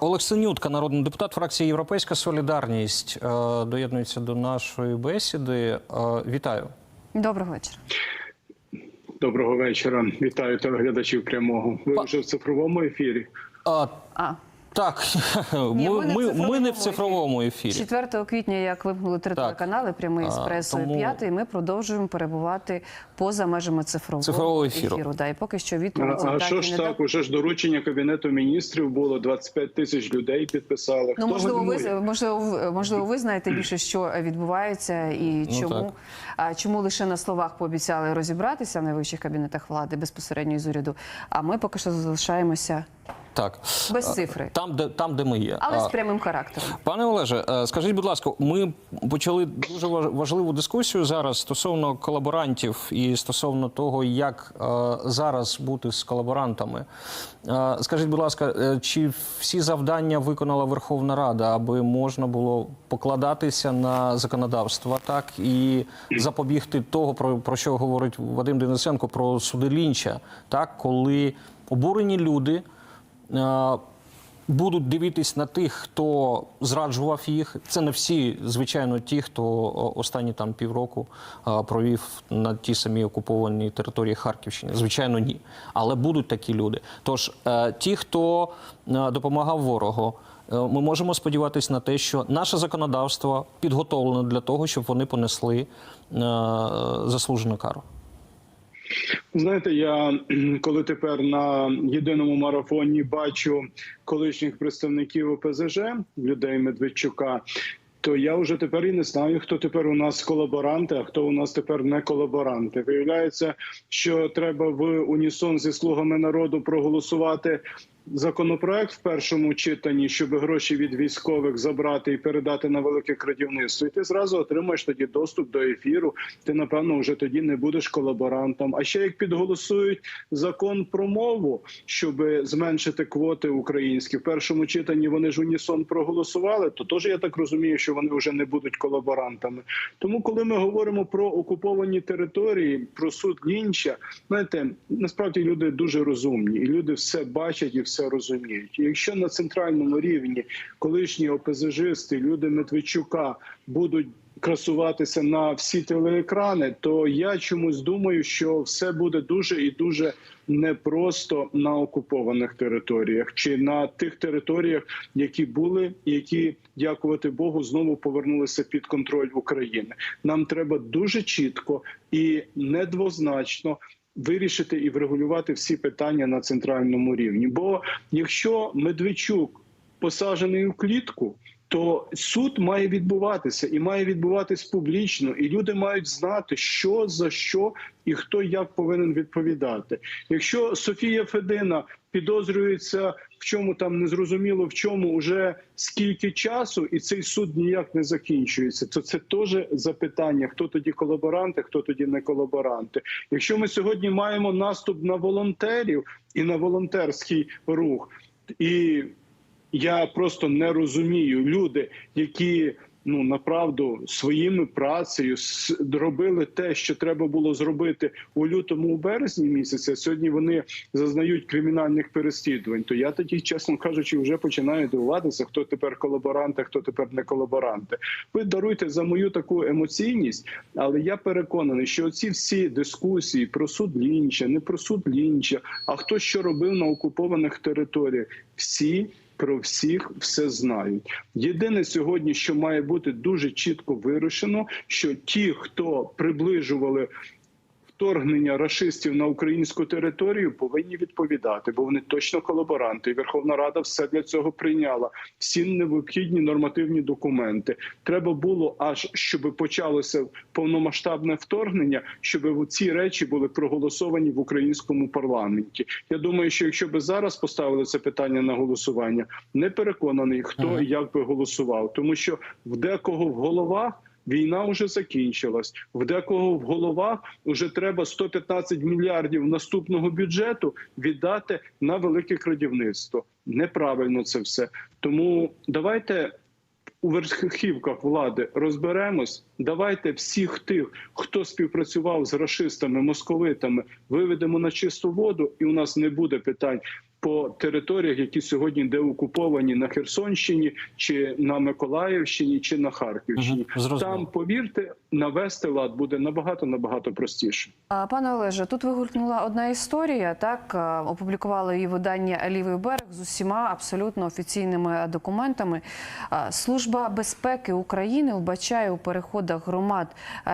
Олег Синютка, народний депутат фракції Європейська Солідарність, е, доєднується до нашої бесіди. Е, Вітаю. Доброго вечора. Доброго вечора. Вітаю телеглядачів прямого. Ви Па- вже в цифровому ефірі. А, А так, Ні, ми, ми не в ми, не в цифровому ефірі. 4 квітня, як вимкнули три Так. телеканали, прямий А, еспресо і п'ятий, ми продовжуємо перебувати поза межами цифрового, Цифрового ефіру. Да, і поки що А, відповіді а що ж не так? дав. Уже ж доручення кабінету міністрів було 25 тисяч людей підписали. Ну, Хто можливо, ви можливо, ви- можливо, ви знаєте більше, що відбувається, і Ну, чому так. а чому лише на словах пообіцяли розібратися в найвищих кабінетах влади безпосередньо із уряду. А ми поки що залишаємося Так. без цифри, Там, де, там, де ми є. але з прямим характером. Пане Олеже, е, скажіть, будь ласка, ми почали дуже важ- важливу дискусію зараз стосовно колаборантів і стосовно того, як е, зараз бути з колаборантами. Е, Скажіть, будь ласка, чи всі завдання виконала Верховна Рада, аби можна було покладатися на законодавство, так і запобігти того, про, про що говорить Вадим Денисенко, про суди Лінча, так, коли обурені люди. Е, будуть дивитись на тих, хто зраджував їх. Це не всі, звичайно, ті, хто останні там півроку провів на ті самі окуповані території Харківщини. Звичайно, ні. Але будуть такі люди. Тож е, ті, хто е, допомагав ворогу. е, Ми можемо сподіватися на те, що наше законодавство підготовлено для того, щоб вони понесли е, заслужену кару. Знаєте, я коли тепер на єдиному марафоні бачу колишніх представників ОПЗЖ, людей Медведчука. То я вже тепер і не знаю, хто тепер у нас колаборанти, а хто у нас тепер не колаборанти. Виявляється, що треба в унісон зі слугами народу проголосувати законопроект в першому читанні, щоб гроші від військових забрати і передати на велике крадівництво. І ти зразу отримаєш тоді доступ до ефіру. Ти напевно вже тоді не будеш колаборантом. А ще як підголосують закон про мову, щоб зменшити квоти українські в першому читанні, вони ж унісон проголосували. То теж я так розумію, що вони вже не будуть колаборантами. Тому, коли ми говоримо про окуповані території, про суд Лінча, знаєте, насправді люди дуже розумні, і люди все бачать і все розуміють. І якщо на центральному рівні колишні ОПЗЖисти, люди Медведчука будуть красуватися на всі телеекрани, то я чомусь думаю, що все буде дуже і дуже непросто на окупованих територіях чи на тих територіях, які були, які, дякувати Богу, знову повернулися під контроль України. Нам треба дуже чітко і недвозначно. Вирішити і врегулювати всі питання на центральному рівні. Бо якщо Медведчук посаджений у клітку, то суд має відбуватися і має відбуватись публічно, і люди мають знати, що за що і хто як повинен відповідати. Якщо Софія Федина підозрюється в чому там незрозуміло в чому уже скільки часу, і цей суд ніяк не закінчується, то це теж запитання: хто тоді колаборанти, хто тоді не колаборанти. Якщо ми сьогодні маємо наступ на волонтерів і на волонтерський рух, і я просто не розумію люди, які ну направду своїми працею с- робили те, що треба було зробити у лютому, у березні місяця. Сьогодні вони зазнають кримінальних переслідувань. То я тоді, чесно кажучи, вже починаю дивуватися, хто тепер колаборанти, хто тепер не колаборанти. Ви даруйте за мою таку емоційність, але я переконаний, що оці всі дискусії про суд Лінча, не про суд Лінча, а хто що робив на окупованих територіях, всі. Про всіх все знають. Єдине сьогодні, що має бути дуже чітко вирішено, що ті, хто приближували вторгнення рашистів на українську територію, повинні відповідати, бо вони точно колаборанти. І Верховна Рада все для цього прийняла. Всі необхідні нормативні документи. Треба було аж щоб почалося повномасштабне вторгнення, щоб ці речі були проголосовані в українському парламенті. Я думаю, що якщо би зараз поставили це питання на голосування, не переконаний, хто Ага. і як би голосував, тому що в декого в головах. Війна вже закінчилась. В декого в головах вже треба 115 мільярдів наступного бюджету віддати на велике крадівництво. Неправильно це все. Тому давайте у верхівках влади розберемось. Давайте всіх тих, хто співпрацював з рашистами, московитами, виведемо на чисту воду, і у нас не буде питань по територіях, які сьогодні деокуповані на Херсонщині, чи на Миколаївщині, чи на Харківщині. Зрозуміло. Там повірте, навести лад буде набагато набагато простіше. А, Пане Олеже, тут вигулькнула одна історія. Так опублікували її видання Лівий берег з усіма абсолютно офіційними документами. Служба безпеки України вбачає у переходах громад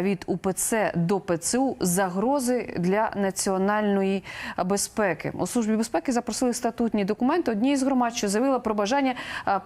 від УПЦ до ПЦУ загрози для національної безпеки. У службі безпеки запросили статутні документи однієї з громад, що заявила про бажання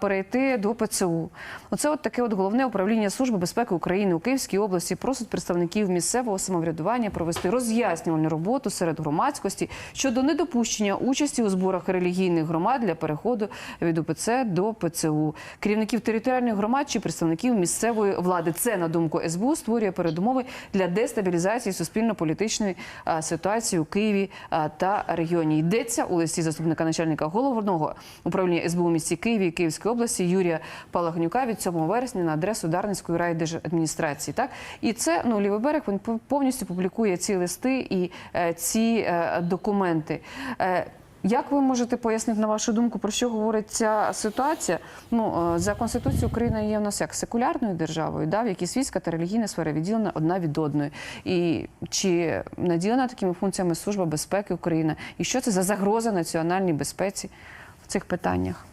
перейти до ПЦУ. Оце от таке от головне управління служби безпеки України у Київській області просить представників місцевого самоврядування провести роз'яснювальну роботу серед громадськості щодо недопущення участі у зборах релігійних громад для переходу від УПЦ до ПЦУ. Керівників територіальних громад чи представників місцевої влади. Це на думку СБУ створює передумови для дестабілізації суспільно-політичної ситуації у Києві та регіоні. Йдеться у листі заступника начальника головного управління СБУ у місті Києві Київської області Юрія Палагнюка від 7 вересня на адресу Дарницької райдержадміністрації. Так і це ну лівий берег. Він пов- повністю публікує ці листи і е, ці е, документи. Як ви можете пояснити на вашу думку, про що говорить ця ситуація? Ну е, за конституцією Україна є в нас як секулярною державою, да, в якій світська та релігійна сфера відділена одна від одної. І чи наділена такими функціями Служба безпеки України? І що це за загроза національній безпеці в цих питаннях?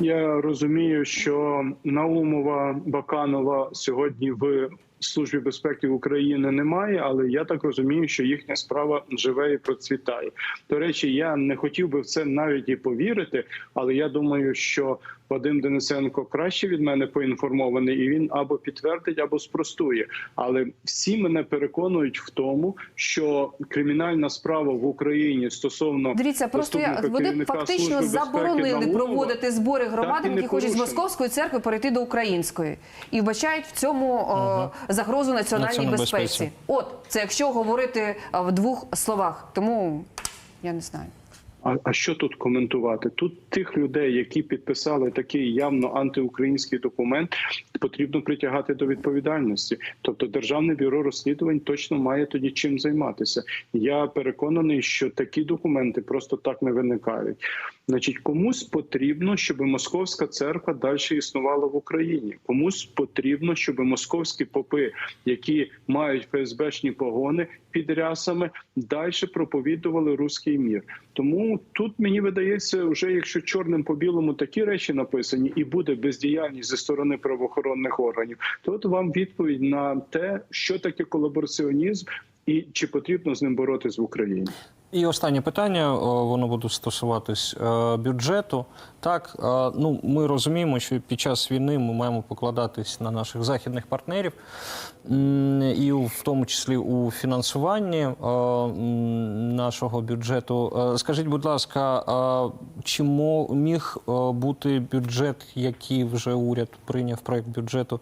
Я розумію, що Наумова Баканова сьогодні в службі безпеки України немає, але я так розумію, що їхня справа живе і процвітає. До речі, я не хотів би в це навіть і повірити, але я думаю, що Вадим Денисенко краще від мене поінформований, і він або підтвердить, або спростує. Але всі мене переконують в тому, що кримінальна справа в Україні стосовно Дивіться, просто я вони фактично заборонили Наумова проводити збори і які хочуть з московської церкви перейти до української, і вбачають в цьому о, загрозу національній Національній безпеці. безпеці. От це якщо говорити в двох словах. Тому я не знаю. А, а що тут коментувати? Тут тих людей, які підписали такий явно антиукраїнський документ, потрібно притягати до відповідальності. Тобто, державне бюро розслідувань точно має тоді чим займатися. Я переконаний, що такі документи просто так не виникають. Значить, комусь потрібно, щоб московська церква далі існувала в Україні. Комусь потрібно, щоб московські попи, які мають ФСБшні погони під рясами, далі проповідували руський мір. Тому тут мені видається, вже якщо чорним по білому такі речі написані, і буде бездіяльність зі сторони правоохоронних органів, то от вам відповідь на те, що таке колабораціонізм. І чи потрібно з ним боротись в Україні? І останнє питання, воно буде стосуватись е, бюджету. Так, е, ну ми розуміємо, що під час війни ми маємо покладатись на наших західних партнерів, і в тому числі у фінансуванні е, нашого бюджету. Е, Скажіть, будь ласка, е, чи міг е, бути бюджет, який вже уряд прийняв проект бюджету,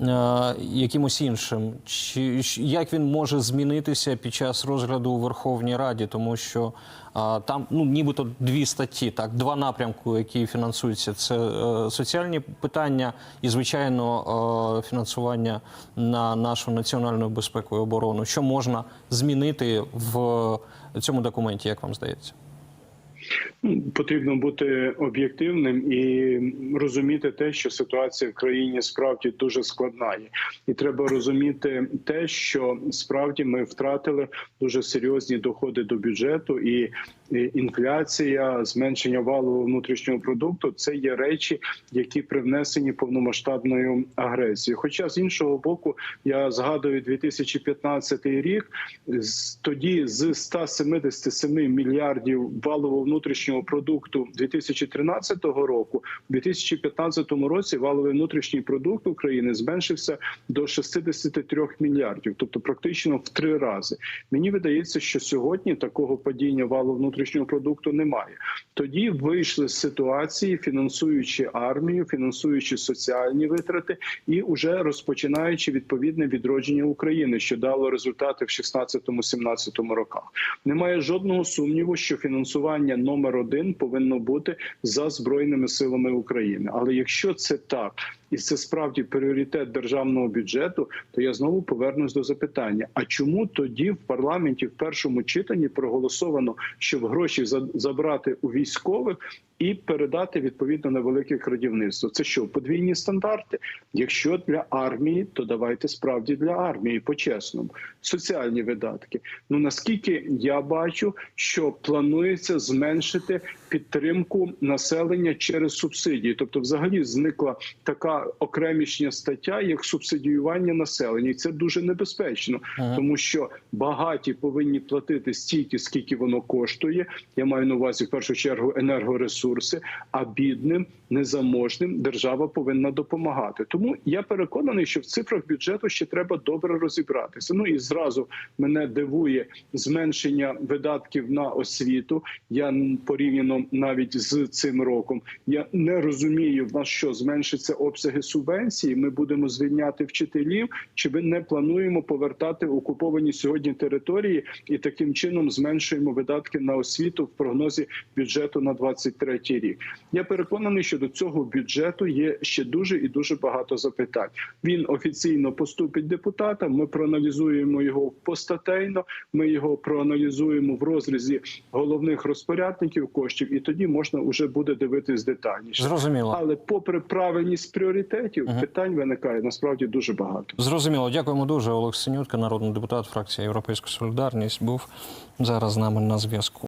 е, якимось іншим? Чи як він може змінитися під час розгляду у Верховній Раді? Тому що а, там ну нібито дві статті, так два напрямки, які фінансуються. Це е, соціальні питання і звичайно е, фінансування на нашу національну безпеку і оборону. Що можна змінити в цьому документі, як вам здається? Ну, Потрібно бути об'єктивним і розуміти те, що ситуація в країні справді дуже складна. І треба розуміти те, що справді ми втратили дуже серйозні доходи до бюджету, і і інфляція, зменшення валового внутрішнього продукту це є речі, які привнесені повномасштабною агресією. Хоча з іншого боку, я згадую 2015 рік. Тоді з 177 мільярдів валового внутрішнього продукту 2013 року, в 2015 році валовий внутрішній продукт України зменшився до 63 мільярдів, тобто практично в три рази. Мені видається, що сьогодні такого падіння валового внутрішнього продукту немає. Тоді вийшли з ситуації, фінансуючи армію, фінансуючи соціальні витрати, і вже розпочинаючи відповідне відродження України, що дало результати в 16-17 роках. Немає жодного сумніву, що фінансування номер один повинно бути за збройними силами України. Але якщо це так, і це справді пріоритет державного бюджету, то я знову повернусь до запитання: а чому тоді в парламенті в першому читанні проголосовано, щоб гроші за- забрати у військових? І передати відповідно на велике крадівництво. Це що подвійні стандарти? Якщо для армії, то давайте справді для армії по-чесному. Соціальні видатки. Ну наскільки я бачу, що планується зменшити підтримку населення через субсидії, тобто, взагалі, зникла така окремішня стаття, як субсидіювання населення, і це дуже небезпечно, тому що багаті повинні платити стільки, скільки воно коштує. Я маю на увазі в першу чергу енергоресурси, а бідним, незаможним держава повинна допомагати. Тому я переконаний, що в цифрах бюджету ще треба добре розібратися. Ну і зразу мене дивує зменшення видатків на освіту. Я порівняно навіть з цим роком. Я не розумію, в нас що зменшиться обсяги субвенції. Ми будемо звільняти вчителів, чи ми не плануємо повертати окуповані сьогодні території і таким чином зменшуємо видатки на освіту в прогнозі бюджету на 23 рік. Я переконаний, що до цього бюджету є ще дуже і дуже багато запитань. Він офіційно поступить депутатам. Ми проаналізуємо його постатейно. Ми його проаналізуємо в розрізі головних розпорядників коштів, і тоді можна вже буде дивитись детальніше. Зрозуміло. Але, попри правильність пріоритетів, питань виникає насправді дуже багато. Зрозуміло, дякуємо дуже. Олег Синютка, народний депутат фракції Європейська Солідарність, був зараз з нами на зв'язку.